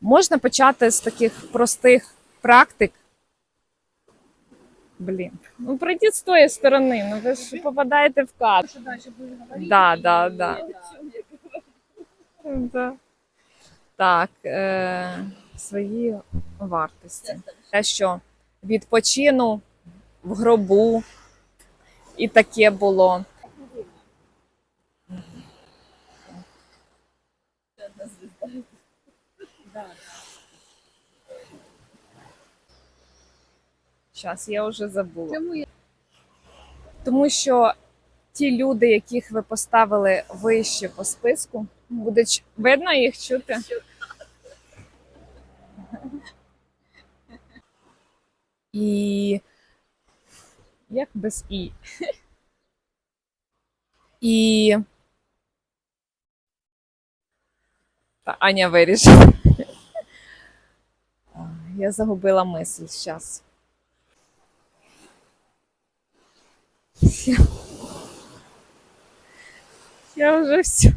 Можна почати з таких простих практик. Блін, ну пройдіть з тої сторони, ну ви ж попадаєте в кадр. Да, да, да. Да. Так, е, свої вартості. Те, що відпочину в гробу, і таке було. Зараз я вже забула. Тому що ті люди, яких ви поставили вище по списку, буде видно їх чути. І як без і. І. Та Аня вирішила. Я загубила мисль зараз. Я, я вже все.